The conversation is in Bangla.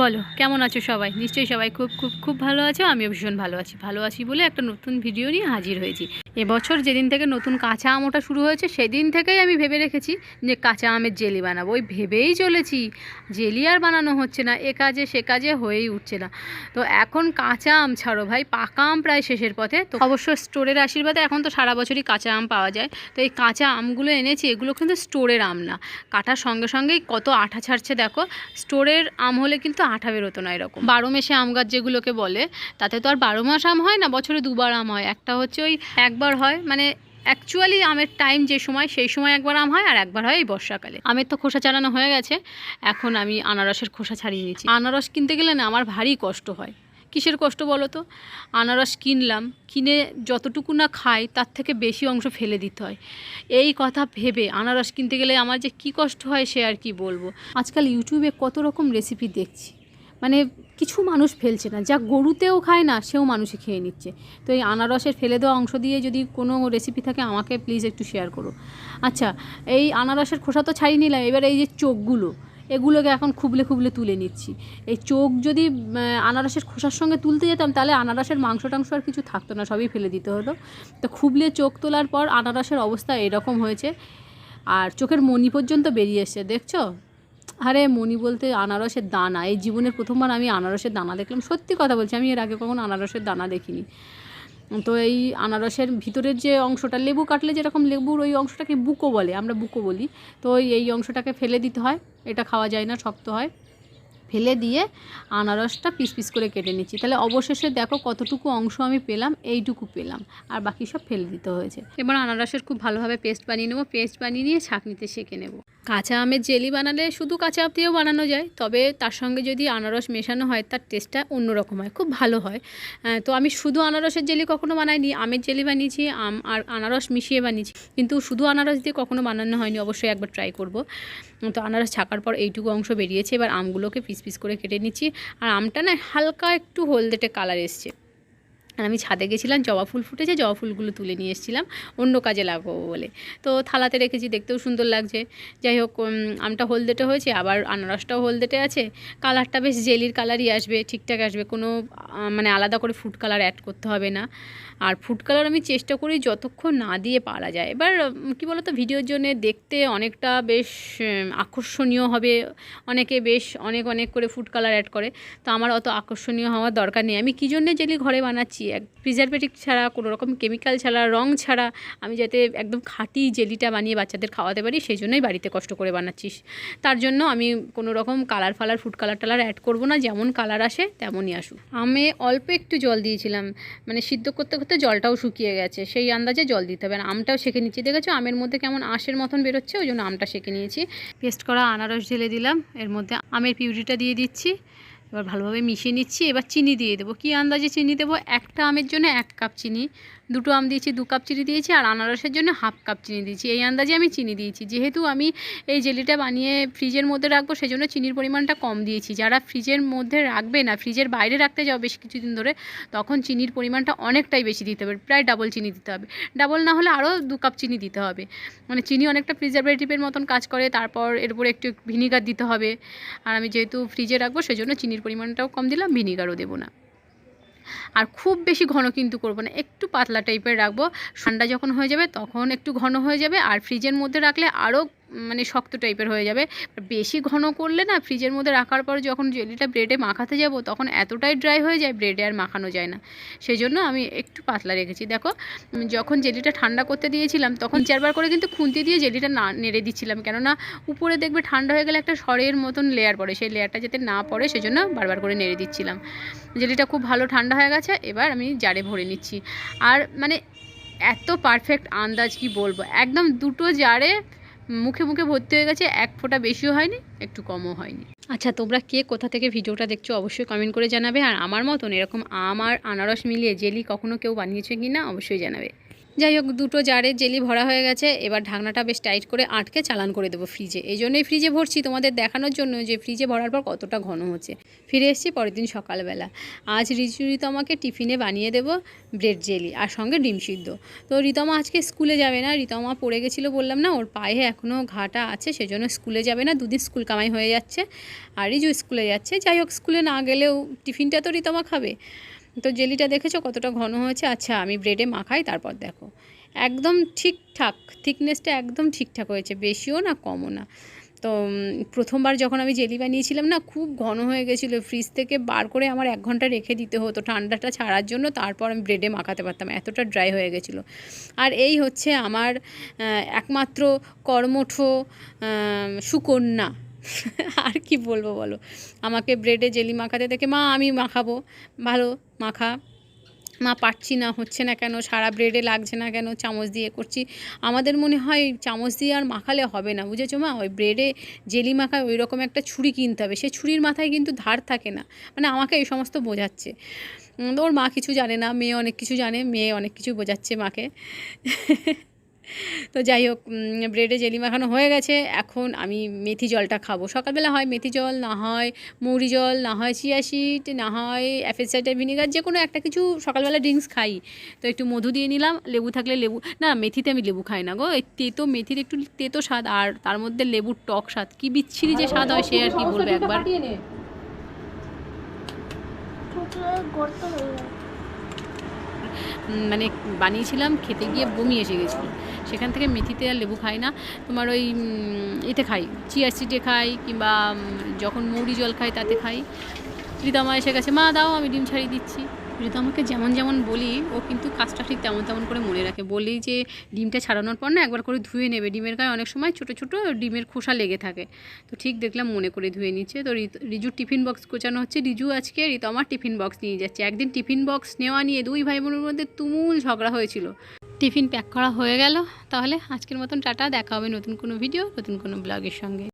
বলো, কেমন আছো সবাই? নিশ্চয়ই সবাই খুব খুব খুব ভালো আছো, আমিও ভীষণ ভালো আছি। ভালো আছি বলে একটা নতুন ভিডিও নিয়ে হাজির হয়েছি। এবছর যেদিন থেকে নতুন কাঁচা আম ওটা শুরু হয়েছে, সেদিন থেকেই আমি ভেবে রেখেছি যে কাঁচা আমের জেলি বানাবো। ওই ভেবেই চলেছি, জেলি আর বানানো হচ্ছে না, এ কাজে সে কাজে হয়েই উঠছে না। তো এখন কাঁচা আম ছাড়ো ভাই, পাকা আম প্রায় শেষের পথে। তো অবশ্য স্টোরের আশীর্বাদে এখন তো সারা বছরই কাঁচা আম পাওয়া যায়। তো এই কাঁচা আমগুলো এনেছি, এগুলো কিন্তু স্টোরের আম না। কাটার সঙ্গে সঙ্গেই কত আঠা ছাড়ছে দেখো, স্টোরের আম হলে কিন্তু আঠা বেরোতো না এরকম। বারো মেশে আম গাছ যেগুলোকে বলে, তাতে তো আর বারো মাস আম হয় না, বছরে দুবার আম হয়। একটা হচ্ছে ওই একবার হয় মানে অ্যাকচুয়ালি আমের টাইম যে সময়, সেই সময় একবার আম হয় আর একবার হয় এই বর্ষাকালে। আমের তো খোসা চালানো হয়ে গেছে, এখন আমি আনারসের খোসা ছাড়িয়ে নিচ্ছি আনারস কিনতে গেলে না, আমার ভারী কষ্ট হয়। কিসের কষ্ট বলো তো? আনারস কিনলাম, কিনে যতটুকু না খাই, তার থেকে বেশি অংশ ফেলে দিতে হয়। এই কথা ভেবে আনারস কিনতে গেলে আমার যে কি কষ্ট হয় সে আর কি বলব? আজকাল ইউটিউবে কত রকম রেসিপি দেখছি। মানে কিছু মানুষ ফেলছে না। যা গরুতেও খায় না, সেও মানুষই খেয়ে নিচ্ছে। তো এই আনারসের ফেলে দেওয়া অংশ দিয়ে যদি কোনো রেসিপি থাকে, আমাকে প্লিজ একটু শেয়ার করো। আচ্ছা এই আনারসের খোসা তো ছাড়িয়ে নিলাম, এবার এই যে চোখগুলো, এগুলোকে এখন খুবলে খুবলে তুলে নিচ্ছি। এই চোখ যদি আনারসের খোসার সঙ্গে তুলতে যেতাম, তাহলে আনারসের মাংস টাংস আর কিছু থাকতো না, সবই ফেলে দিতে হতো। তো খুবলে চোখ তোলার পর আনারসের অবস্থা এরকম হয়েছে। আর চোখের মণি পর্যন্ত বেরিয়ে এসছে, দেখছ? আরে মণি বলতে আনারসের দানা। এই জীবনের প্রথমবার আমি আনারসের দানা দেখলাম। সত্যি কথা বলছি, আমি এর আগে কখনো আনারসের দানা দেখিনি। তো এই আনারসের ভিতরের যে অংশটা, লেবু কাটলে যেরকম লেবুর ওই অংশটাকে বুকো বলে, আমরা বুকো বলি। তো এই অংশটাকে ফেলে দিতে হয়, এটা খাওয়া যায় না, শক্ত হয়। ফেলে দিয়ে আনারসটা পিস পিস করে কেটে নিচ্ছি। তাহলে অবশেষে দেখো কতটুকু অংশ আমি পেলাম, এইটুকু পেলাম। আর বাকি সব ফেলে দিতে হয়েছে। এবার আনারসের খুব ভালোভাবে পেস্ট বানিয়ে নেব। পেস্ট বানিয়ে নিয়ে ছাঁকনিতে সেঁকে নেব। কাঁচা আমের জেলি বানালে শুধু কাঁচা আম দিয়েও বানানো যায়, তবে তার সঙ্গে যদি আনারস মেশানো হয়, তার টেস্টটা অন্যরকম হয়, খুব ভালো হয়। তো আমি শুধু আনারসের জেলি কখনো বানাইনি, আমের জেলি বানিয়েছি, আম আর আনারস মিশিয়ে বানিয়েছি, কিন্তু শুধু আনারস দিয়ে কখনো বানানো হয়নি, অবশ্যই একবার ট্রাই করব। তো আনারস ছাকার পর এইটুকু অংশ বেরিয়েছে, এবার আমগুলোকে পিস পিস করে কেটে নিচ্ছি, আর আমটা না হালকা একটু হলদেটে কালার এসছে। আর আমি ছাদে গেছিলাম, জবা ফুল ফুটেছে, জবা ফুলগুলো তুলে নিয়ে এসেছিলাম, অন্য কাজে লাগাবো বলে। তো থালাতে রেখেছি, দেখতেও সুন্দর লাগছে। যাই হোক আমটা হলদেটে হয়েছে, আবার আনারসটাও হলদেটে আছে। কালারটা বেশ জেলির কালারই আসবে, ঠিকঠাক আসবে, কোনো মানে আলাদা করে ফুড কালার অ্যাড করতে হবে না। আর ফুড কালার আমি চেষ্টা করি যতক্ষণ না দিয়ে পারা যায়। এবার কী বলতো, ভিডিওর জন্য দেখতে অনেকটা বেশ আকর্ষণীয় হবে। অনেকে বেশ অনেক অনেক করে ফুড কালার অ্যাড করে। তো আমার অত আকর্ষণীয় হওয়ার দরকার নেই। আমি কী জন্যে জেলি ঘরে বানাচ্ছি? এক প্রিজারভেটিভ ছাড়া, কোনো রকম কেমিক্যাল ছাড়া, রং ছাড়া, আমি যাতে একদম খাঁটি জেলিটা বানিয়ে বাচ্চাদের খাওয়াতে পারি, সেই জন্যই বাড়িতে কষ্ট করে বানাচ্ছি তার জন্য আমি কোনো রকম কালার ফালার ফুড কালার টালার অ্যাড করব না, যেমন কালার আসে তেমনই আসুক। আমে অল্প একটু জল দিয়েছিলাম মানে সিদ্ধ করতে করতে জলটাও শুকিয়ে গেছে, সেই আন্দাজে জল দিতে হবে। আমটাও সেঁকে নিচ্ছি, দেখেছ? আমের মধ্যে কেমন আঁশের মতন বেরোচ্ছে, ওই জন্য আমটা সেঁকে নিয়েছি। পেস্ট করা আনারস ঢেলে দিলাম, এর মধ্যে আমের পিউরিটা দিয়ে দিচ্ছি। এবার ভালোভাবে মিশিয়ে নিচ্ছি, এবার চিনি দিয়ে দেবো। কী আন্দাজে চিনি দেবো? একটা আমের জন্য এক কাপ চিনি, দুটো আম দিয়েছি, দু কাপ চিনি দিয়েছি, আর আনারসের জন্য হাফ কাপ চিনি দিয়েছি। এই আন্দাজে আমি চিনি দিয়েছি। যেহেতু আমি এই জেলিটা বানিয়ে ফ্রিজের মধ্যে রাখব, সেজন্য চিনির পরিমাণটা কম দিয়েছি। যারা ফ্রিজের মধ্যে রাখবে না, ফ্রিজের বাইরে রাখতে যাও বেশ কিছুদিন ধরে, তখন চিনির পরিমাণটা অনেকটাই বেশি দিতে হবে, প্রায় ডাবল চিনি দিতে হবে। ডাবল না হলে আরও দু কাপ চিনি দিতে হবে। মানে চিনি অনেকটা প্রিজারভেটিভের মতন কাজ করে, তারপর এর উপরে একটু ভিনিগার দিতে হবে। আর আমি যেহেতু ফ্রিজে রাখব, সেজন্য চিনির পরিমাণটাও কম দিলাম, ভিনিগারও দেবো না। আর খুব বেশি ঘন কিন্তু করব না, একটু পাতলা টাইপের রাখব। ঠান্ডা যখন হয়ে যাবে তখন একটু ঘন হয়ে যাবে, আর ফ্রিজের মধ্যে রাখলে আরও মানে শক্ত টাইপের হয়ে যাবে। বেশি ঘন করলে না ফ্রিজের মধ্যে রাখার পর যখন জেলিটা ব্রেডে মাখাতে যাব, তখন এতটাই ড্রাই হয়ে যায় ব্রেডে আর মাখানো যায় না। সেই জন্য আমি একটু পাতলা রেখেছি। দেখো যখন জেলিটা ঠান্ডা করতে দিয়েছিলাম, তখন চারবার করে কিন্তু খুন্তি দিয়ে জেলিটা না নেড়ে দিচ্ছিলাম। কেননা উপরে দেখবে ঠান্ডা হয়ে গেলে একটা সরের মতন লেয়ার পড়ে। সেই লেয়ারটা যাতে না পড়ে, সেজন্য বারবার করে নেড়ে দিচ্ছিলাম। জেলিটা খুব ভালো ঠান্ডা হয়ে গেছে, এবার আমি জারে ভরে নিচ্ছি। আর মানে এত পারফেক্ট আন্দাজ কি বলব? একদম দুটো জারে মুখে মুখে ভর্তি হয়ে গেছে, এক ফোঁটা বেশিও হয়নি, একটু কমও হয়নি। আচ্ছা তোমরা কে কোথা থেকে ভিডিওটা দেখছ অবশ্যই কমেন্ট করে জানাবে, আর আমার মতন এরকম আম আর আনারস মিলিয়ে জেলি কখনো কেউ বানিয়েছে কি না অবশ্যই জানাবে। যাই হোক, দুটো জারের জেলি ভরা হয়ে গেছে। এবার ঢাকনাটা বেশ টাইট করে আটকে চালান করে দেবো ফ্রিজে। এই জন্যই ফ্রিজে ভরছি তোমাদের দেখানোর জন্য যে ফ্রিজে ভরার পর কতটা ঘন হচ্ছে। ফিরে এসেছি পরের দিন সকালবেলা। আজ রিচু রিতমাকে টিফিনে বানিয়ে দেবো ব্রেড জেলি আর সঙ্গে ডিম সিদ্ধ। তো রিতমা আজকে স্কুলে যাবে না। রিতমা পড়ে গেছিল বললাম না, ওর পায়ে এখনও ঘাটা আছে, সেজন্য স্কুলে যাবে না। দুদিন স্কুল কামাই হয়ে যাচ্ছে। আর রিজু স্কুলে যাচ্ছে। যাই হোক, স্কুলে না গেলেও টিফিনটা তো রিতমা খাবে। তো জেলিটা দেখেছ কতটা ঘন হয়েছে? আচ্ছা আমি ব্রেডে মাখাই, তারপর দেখো। একদম ঠিকঠাক থিকনেসটা একদম ঠিকঠাক হয়েছে, বেশিও না, কমও না। তো প্রথমবার যখন আমি জেলি বানিয়েছিলাম না, খুব ঘন হয়ে গেছিল। ফ্রিজ থেকে বার করে আমার এক ঘণ্টা রেখে দিতে হতো, ঠান্ডাটা ছাড়ার জন্য, তারপর আমি ব্রেডে মাখাতে পারতাম, এতটা ড্রাই হয়ে গেছিল। আর এই হচ্ছে আমার একমাত্র কর্মঠ সুকন্যা। আর কি বলব বলো? আমাকে ব্রেডে জেলি মাখাতে দেখে, মা, আমি মাখাবো। ভালো, মাখা। মা, পারছি না, হচ্ছে না কেন? সারা ব্রেডে লাগছে না কেন? চামচ দিয়ে করছি। আমাদের মনে হয় চামচ দিয়ে আর মাখালে হবে না, বুঝেছ মা? ওই ব্রেডে জেলি মাখায় ওই রকম একটা ছুরি কিনতে হবে। সে ছুরির মাথায় কিন্তু ধার থাকে না। মানে আমাকে এই সমস্ত বোঝাচ্ছে। ওর মা কিছু জানে না, মেয়ে অনেক কিছু জানে, মেয়ে অনেক কিছু বোঝাচ্ছে মাকে। তো যাই হোক ব্রেডে জেলি মাখানো হয়ে গেছে। এখন আমি মেথি জলটা খাব। সকালবেলা হয় মেথি জল না হয় মৌরি জল না হয় চিয়া সিড না হয় অ্যাপেল সাইডার ভিনেগার যে কোনো একটা কিছু সকালবেলা ড্রিঙ্কস খাই। তো একটু মধু দিয়ে নিলাম। লেবু থাকলে লেবু না মেথিতে আমি লেবু খাই না গো। এই তেতো মেথির একটু তেতো স্বাদ আর তার মধ্যে লেবুর টক স্বাদ। কি বিচ্ছিরি যে স্বাদ হয় সে আর কি বলব একবার। গর্ত হয়ে মানে বানিয়েছিলাম, খেতে গিয়ে বমি এসে গেছিল। সেখান থেকে মেথিতে আর লেবু খাই না। তোমার ওই এতে খাই, চিয়া সিটে খাই কিংবা যখন মৌরি জল খাই তাতে খাই। প্রীতামা এসে গেছে, মা, দাও, আমি ডিম ছাড়িয়ে দিচ্ছি। রিতামাকে যেমন যেমন বলি, ও কিন্তু কাজটা ঠিক তেমন তেমন করে মনে রাখে। বলি যে ডিমটা ছাড়ানোর পর না একবার করে ধুয়ে নেবে। ডিমের গায়ে অনেক সময় ছোটো ছোটো ডিমের খোসা লেগে থাকে। তো ঠিক দেখলাম মনে করে ধুয়ে নিচ্ছে। তো রিজুর টিফিন বক্স গোছানো হচ্ছে। রিজু আজকে রিতমার টিফিন বক্স নিয়ে যাচ্ছে। একদিন টিফিন বক্স নেওয়া নিয়ে দুই ভাই বোনের মধ্যে তুমুল ঝগড়া হয়েছিল। টিফিন প্যাক করা হয়ে গেল। তাহলে আজকের মতন টাটা। দেখা হবে নতুন কোনো ভিডিও, নতুন কোনো ব্লগের সঙ্গে।